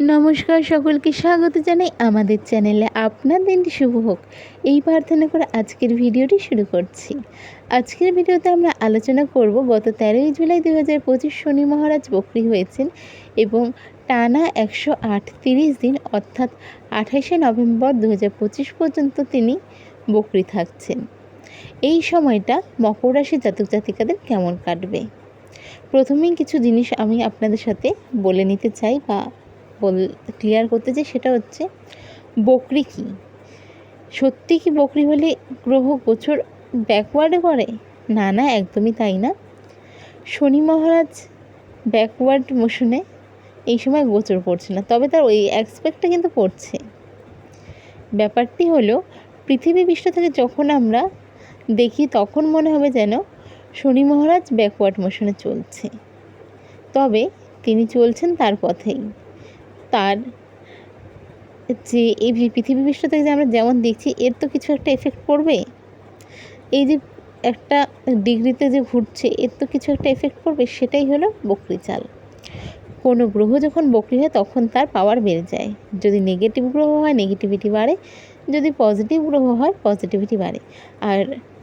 নমস্কার সকলকে স্বাগত জানাই আমাদের চ্যানেলে। আপনার দিনটি শুভ হোক। এই প্রার্থনা করে আজকের ভিডিওটি শুরু করছি। আজকের ভিডিওতে আমরা আলোচনা করব, গত তেরোই জুলাই দু হাজার পঁচিশ শনি মহারাজ বকরি হয়েছেন এবং টানা একশো আটত্রিশ দিন, অর্থাৎ আঠাশে নভেম্বর দু হাজার পঁচিশ পর্যন্ত তিনি বকরি থাকছেন। এই সময়টা মকর রাশির জাতক জাতিকাদের কেমন কাটবে? প্রথমেই কিছু জিনিস আমি আপনাদের সাথে বলে নিতে চাই বা বল ক্লিয়ার করতে চাই সেটা হচ্ছে বকরি কি? সত্যি কি বকরি হলে গ্রহ গোচর ব্যাকওয়ার্ডে করে না না, একদমই তাই না। শনি মহারাজ ব্যাকওয়ার্ড মোশনে এই সময় গোচর পড়ছে না, তবে তার ওই অ্যাসপেক্টটা কিন্তু পড়ছে। ব্যাপারটি হলো, পৃথিবী পৃষ্ঠ থেকে যখন আমরা দেখি, তখন মনে হবে যেন শনি মহারাজ ব্যাকওয়ার্ড মোশনে চলছে। তবে তিনি চলছেন তার পথেই। তার যে এই পৃথিবী থেকে যে আমরা যেমন দেখছি, এর তো কিছু একটা এফেক্ট পড়বে? এই যে একটা ডিগ্রিতে যে ঘুরছে, এর তো কিছু একটা এফেক্ট পড়বে? সেটাই হলো বকরি চাল। কোনো গ্রহ যখন বকরি হয়, তখন তার পাওয়ার বেড়ে যায়। যদি নেগেটিভ গ্রহ হয় নেগেটিভিটি বাড়ে। যদি পজিটিভ গ্রহ হয় পজিটিভিটি বাড়ে। আর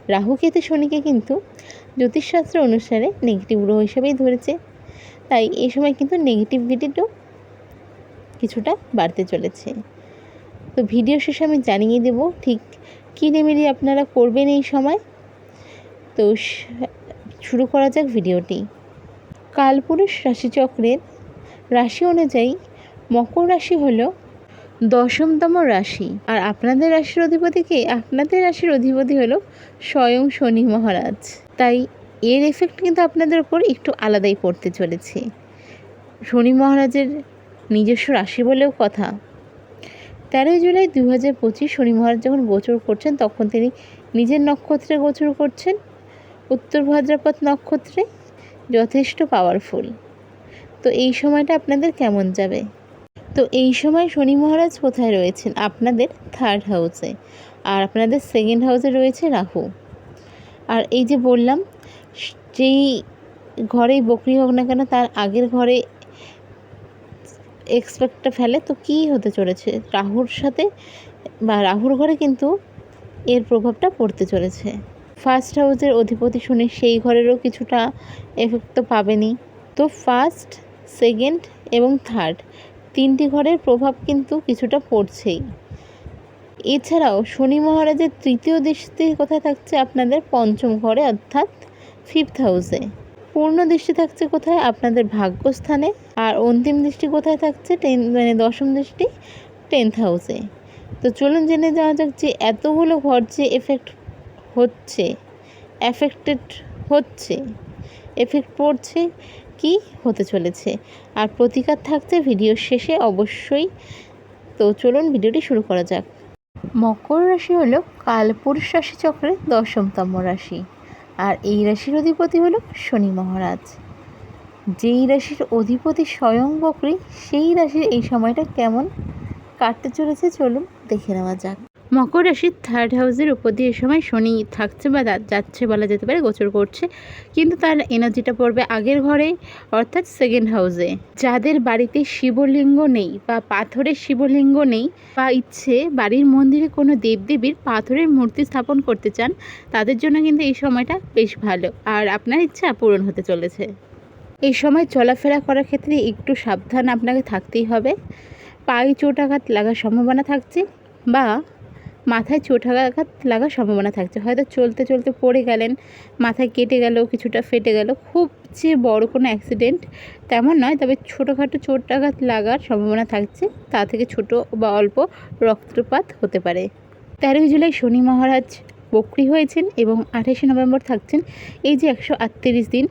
রাহু, কেতু, শনিকে কিন্তু জ্যোতিষশাস্ত্র অনুসারে নেগেটিভ গ্রহ হিসেবেই ধরেছে। তাই এই সময় কিন্তু নেগেটিভিটিটাও কিছুটা বাড়তে চলেছে। তো ভিডিও শেষে আমি জানিয়ে দেব, ঠিক কী রেমেডি আপনারা করবেন এই সময়? তো শুরু করা যাক ভিডিওটি। কালপুরুষ রাশিচক্রের রাশি অনুযায়ী মকর রাশি হল দশমতম রাশি। আর আপনাদের রাশির অধিপতি কে? আপনাদের রাশির অধিপতি হলো স্বয়ং শনি মহারাজ। তাই এর এফেক্ট কিন্তু আপনাদের উপর একটু আলাদাই পড়তে চলেছে। শনি মহারাজের নিজস্ব রাশি বলেও কথা। তেরোই জুলাই দু হাজার পঁচিশ শনি মহারাজ যখন গোচর করছেন, তখন তিনি নিজের নক্ষত্রে গোচর করছেন। উত্তর ভাদ্রপদ নক্ষত্রে যথেষ্ট পাওয়ারফুল তো এই সময়টা আপনাদের কেমন যাবে? তো এই সময় শনি মহারাজ কোথায় রয়েছেন? আপনাদের থার্ড হাউসে আর আপনাদের সেকেন্ড হাউসে রয়েছে রাহু। আর এই যে বললাম, যেই ঘরেই বকরি হোক না কেন, তার আগের ঘরে এক্সপেক্টটা ফেলে, তো কী হতে চলেছে? রাহুর সাথে বা রাহুর ঘরে কিন্তু এর প্রভাবটা পড়তে চলেছে। ফার্স্ট হাউসের অধিপতি শুনে সেই ঘরেরও কিছুটা এফেক্ট তো পাবেনই তো ফার্স্ট সেকেন্ড এবং থার্ড তিনটি ঘরের প্রভাব কিন্তু কিছুটা পড়ছেই। এছাড়াও শনি মহারাজের তৃতীয় দৃষ্টি কোথায় থাকছে? আপনাদের পঞ্চম ঘরে, অর্থাৎ ফিফথ হাউসে পূর্ণ দৃষ্টি থাকছে কোথায়? আপনাদের ভাগ্যস্থানে। আর অন্তিম দৃষ্টি কোথায় থাকছে? টেন মানে দশম দৃষ্টি টেন্থ হাউসে তো চলুন জেনে যাওয়া যাক যে এতগুলো ঘর যে এফেক্ট হচ্ছে এফেক্টেড হচ্ছে এফেক্ট পড়ছে, কি হতে চলেছে? আর প্রতিকার থাকছে ভিডিওর শেষে অবশ্যই। তো চলুন ভিডিওটি শুরু করা যাক। মকর রাশি হলো কালপুরুষ রাশি চক্রের দশমতম রাশি। আর এই রাশির অধিপতি হলো শনি মহারাজ। যেই রাশির অধিপতি স্বয়ং বকরি, সেই রাশির এই সময়টা কেমন কাটতে চলেছে চলুন দেখে নেওয়া যাক। মকর রাশির থার্ড হাউসের উপর দিয়ে এই সময় শনি থাকছে বা যাচ্ছে বলা যেতে পারে, গোচর করছে। কিন্তু তার এনার্জিটা পড়বে আগের ঘরে, অর্থাৎ সেকেন্ড হাউসে যাদের বাড়িতে শিবলিঙ্গ নেই বা পাথরের শিবলিঙ্গ নেই বা ইচ্ছে বাড়ির মন্দিরে কোনো দেবদেবীর পাথরের মূর্তি স্থাপন করতে চান, তাদের জন্য কিন্তু এই সময়টা বেশ ভালো। আর আপনার ইচ্ছা পূরণ হতে চলেছে। এই সময় চলাফেরা করার ক্ষেত্রে একটু সাবধান আপনাকে থাকতেই হবে। পায়ে চোট আঘাত লাগার সম্ভাবনা থাকছে বা মাথায় চোট আঘাত লাগার সম্ভাবনা থাকছে। হয়তো চলতে চলতে পড়ে গেলেন, মাথায় কেটে গেল, কিছুটা ফেটে গেল। খুব যে বড় কোনো অ্যাক্সিডেন্ট তেমন নয়, তবে ছোটোখাটো চোট আঘাত লাগার সম্ভাবনা থাকছে। তা থেকে ছোট বা অল্প রক্তপাত হতে পারে। তেরোই জুলাই শনি মহারাজ বকরি হয়েছেন এবং আঠাশে নভেম্বর থাকছেন। এই যে একশো আটত্রিশ দিন,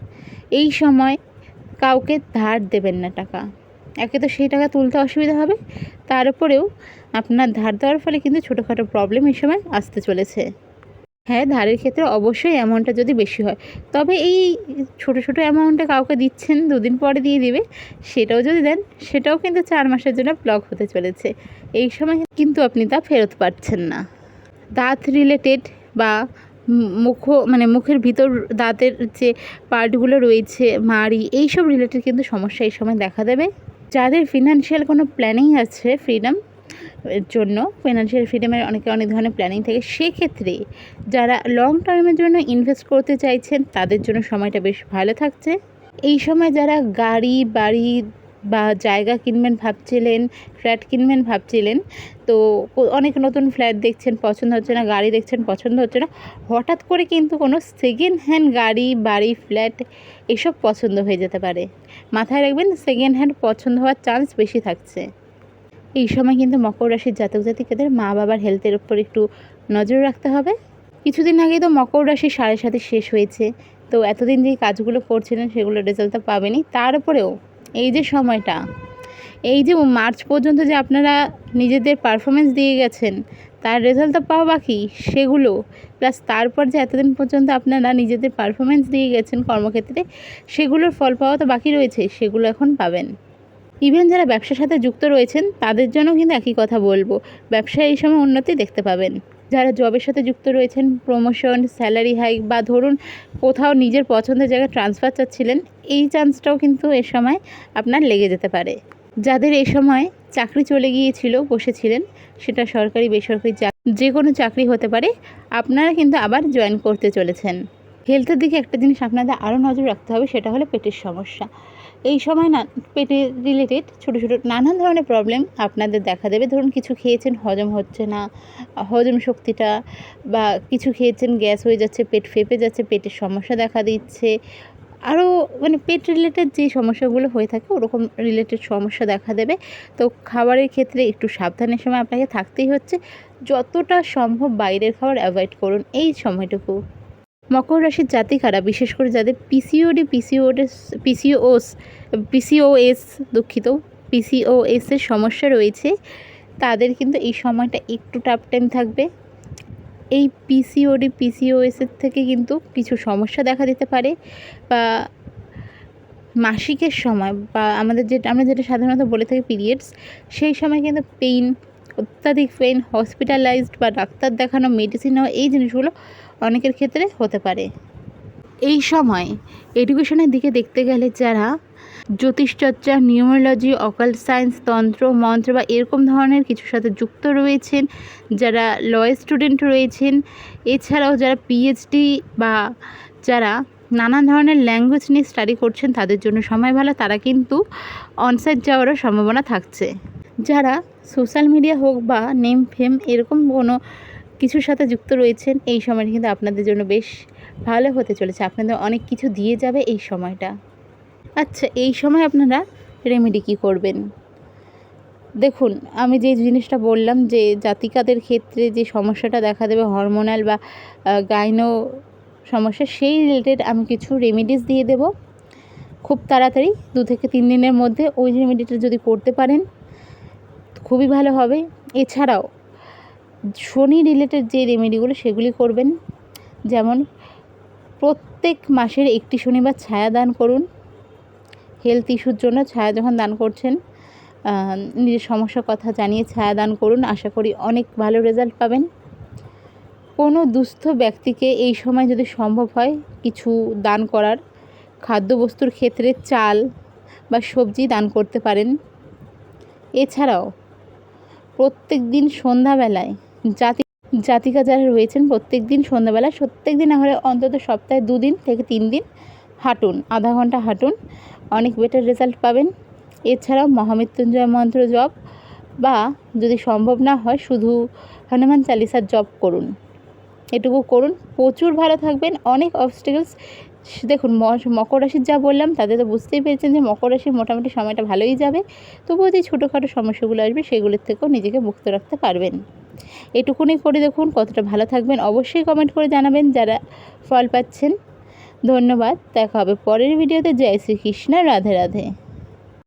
এই সময় কাউকে ধার দেবেন না টাকা। একে তো সেই টাকা তুলতে অসুবিধা হবে। তার উপরেও আপনার ধার দেওয়ার ফলে কিন্তু ছোটোখাটো প্রবলেম এই সময় আসতে চলেছে। হ্যাঁ ধারের ক্ষেত্রে অবশ্যই অ্যামাউন্টটা যদি বেশি হয়। তবে এই ছোটো ছোটো অ্যামাউন্টটা কাউকে দিচ্ছেন, দুদিন পরে দিয়ে দিবে, সেটাও যদি দেন, সেটাও কিন্তু চার মাসের জন্য ব্লক হতে চলেছে। এই সময় কিন্তু আপনি তা ফেরত পাচ্ছেন না। দাঁত রিলেটেড বা মুখ মানে মুখের ভিতর দাঁতের যে পার্টগুলো রয়েছে, মাড়ি, এইসব রিলেটেড কিন্তু সমস্যা এই সময় দেখা দেবে। যাদের ফিনান্সিয়াল কোনো প্ল্যানিং আছে ফ্রিডম এর জন্য ফিনান্সিয়াল ফ্রিডমের অনেকে অনেক ধরনের প্ল্যানিং থাকে, সেক্ষেত্রে যারা লং টার্মের জন্য ইনভেস্ট করতে চাইছেন, তাদের জন্য সময়টা বেশ ভালো থাকছে। এই সময় যারা গাড়ি, বাড়ি বা জায়গা কিনবেন ভাবছিলেন ফ্ল্যাট কিনবেন ভাবছিলেন, তো অনেক নতুন ফ্ল্যাট দেখছেন, পছন্দ হচ্ছে না, গাড়ি দেখছেন, পছন্দ হচ্ছে না, হঠাৎ করে কিন্তু কোনো সেকেন্ড হ্যান্ড গাড়ি, বাড়ি ফ্ল্যাট এসব পছন্দ হয়ে যেতে পারে। মাথায় রাখবেন সেকেন্ড হ্যান্ড পছন্দ হওয়ার চান্স বেশি থাকছে। এই সময় কিন্তু মকর রাশির জাতক জাতিকাদের মা বাবার হেলথের উপর একটু নজর রাখতে হবে। কিছুদিন আগেই তো মকর রাশি সাড়ে সাথে শেষ হয়েছে, তো এতদিন যে কাজগুলো করছিলেন সেগুলো রেজাল্ট তো পাবেনই। তার উপরেও এই যে সময়টা, এই যে মার্চ পর্যন্ত যে আপনারা নিজেদের পারফরমেন্স দিয়ে গেছেন, তার রেজাল্ট তো পাওয়া বাকি? সেগুলো প্লাস তারপর যে এতদিন পর্যন্ত আপনারা নিজেদের পারফরমেন্স দিয়ে গেছেন কর্মক্ষেত্রে, সেগুলোর ফল পাওয়া তো বাকি রয়েছে, সেগুলো এখন পাবেন। ইভেন যারা ব্যবসার সাথে যুক্ত রয়েছেন, তাদের জন্য কিন্তু একই কথা বলব ব্যবসায় এই সময় উন্নতি দেখতে পাবেন। যারা জবের সাথে যুক্ত রয়েছেন প্রমোশন স্যালারি হাইক বা ধরুন কোথাও নিজের পছন্দের জায়গায় ট্রান্সফার চাচ্ছিলেন, এই চান্সটাও কিন্তু এ সময় আপনার লেগে যেতে পারে। যাদের এ সময় চাকরি চলে গিয়েছিল, বসেছিলেন, সেটা সরকারি, বেসরকারি যে কোনো চাকরি হতে পারে, আপনারা কিন্তু আবার জয়েন করতে চলেছেন। হেলথের দিকে একটা জিনিস আপনাদের আরও নজর রাখতে হবে, সেটা হলো পেটের সমস্যা। এই সময় না পেটের রিলেটেড ছোটো ছোটো নানান ধরনের প্রবলেম আপনাদের দেখা দেবে। ধরুন কিছু খেয়েছেন, হজম হচ্ছে না, হজম শক্তিটা বা কিছু খেয়েছেন, গ্যাস হয়ে যাচ্ছে, পেট ফেপে যাচ্ছে, পেটের সমস্যা দেখা দিচ্ছে। আরও মানে পেট রিলেটেড যে সমস্যাগুলো হয়ে থাকে, ওরকম রিলেটেড সমস্যা দেখা দেবে। তো খাবারের ক্ষেত্রে একটু সাবধানের সময় আপনাকে থাকতেই হচ্ছে। যতটা সম্ভব বাইরের খাবার অ্যাভয়েড করুন এই সময়টুকু। মকর রাশির জাতিকারা বিশেষ করে যাদের পিসিওডি পিসিওডেস পিসিওস পিসিওএস দুঃখিত পিসিওএস এর সমস্যা রয়েছে, তাদের কিন্তু এই সময়টা একটু টাফ টাইম থাকবে। এই পিসিওডি পিসিওএস এর থেকে কিন্তু কিছু সমস্যা দেখা দিতে পারে বা মাসিকের সময় বা আমাদের যেটা, আমরা যেটা সাধারণত বলে থাকি পিরিয়ডস সেই সময় কিন্তু পেইন অত্যাধিক পেইন হসপিটালাইজড বা ডাক্তার দেখানো মেডিসিন নেওয়া, এই জিনিসগুলো অনেকের ক্ষেত্রে হতে পারে। এই সময় এডুকেশনের দিকে দেখতে গেলে যারা জ্যোতিষচর্চা, নিউমোলজি, অকাল সায়েন্স, তন্ত্র, মন্ত্র বা এরকম ধরনের কিছুর সাথে যুক্ত রয়েছেন, যারা ল স্টুডেন্ট রয়েছেন, এছাড়াও যারা পিএইচডি বা যারা নানান ধরনের ল্যাঙ্গুয়েজ নিয়ে স্টাডি করছেন, তাদের জন্য সময় ভালো, তারা কিন্তু অনসাইট যাওয়ারও সম্ভাবনা থাকছে। যারা সোশ্যাল মিডিয়া হোক বা নেম ফেম এরকম কোনো কিছুর সাথে যুক্ত রয়েছেন, এই সময়টা কিন্তু আপনাদের জন্য বেশ ভালো হতে চলেছে। আপনাদের অনেক কিছু দিয়ে যাবে এই সময়টা। আচ্ছা এই সময় আপনারা রেমেডি কী করবেন? দেখুন, আমি যে জিনিসটা বললাম যে জাতিকাদের ক্ষেত্রে যে সমস্যাটা দেখা দেবে হরমোনাল বা গাইনো সমস্যা, সেই রিলেটেড আমি কিছু রেমেডিস দিয়ে দেব। খুব তাড়াতাড়ি, দু থেকে তিন দিনের মধ্যে ওই রেমেডিটা যদি করতে পারেন, খুবই ভালো হবে। এছাড়াও শনি রিলেটেড যে রেমেডিগুলো সেগুলি করবেন। যেমন প্রত্যেক মাসের একটি শনিবার ছায়া দান করুন। হেলথ ইস্যুর জন্য ছায়া যখন দান করছেন নিজের সমস্যার কথা জানিয়ে ছায়া দান করুন। আশা করি অনেক ভালো রেজাল্ট পাবেন। কোনো দুস্থ ব্যক্তিকে এই সময় যদি সম্ভব হয় কিছু দান করার, খাদ্যবস্তুর ক্ষেত্রে চাল বা সবজি দান করতে পারেন। এছাড়াও প্রত্যেক দিন সন্ধ্যাবেলায় জাতি, জাতিকা যারা রয়েছেন প্রত্যেক দিন সন্ধ্যাবেলা প্রত্যেক দিন হলে অন্তত সপ্তাহে দুদিন থেকে তিন দিন হাঁটুন, আধা ঘণ্টা হাঁটুন। অনেক বেটার রেজাল্ট পাবেন। এছাড়াও মহামৃত্যুঞ্জয় মন্ত্র জপ বা যদি সম্ভব না হয় শুধু হনুমান চালিসার জপ করুন। এটুকু করুন। প্রচুর ভালো থাকবেন। অনেক অবস্টেকলস দেখুন মকর রাশির যা বললাম, তাতে তো বুঝতেই পেরেছেন যে মকর রাশির মোটামুটি সময়টা ভালোই যাবে। তবুও যে ছোটোখাটো সমস্যাগুলো আসবে, সেগুলোর থেকেও নিজেকে মুক্ত রাখতে পারবেন। এটুকুনি করে দেখুন, কতটা ভালো থাকবেন। অবশ্যই কমেন্ট করে জানাবেন যারা ফল পাচ্ছেন। ধন্যবাদ, দেখা হবে পরের ভিডিওতে জয় শ্রীকৃষ্ণ, রাধে রাধে।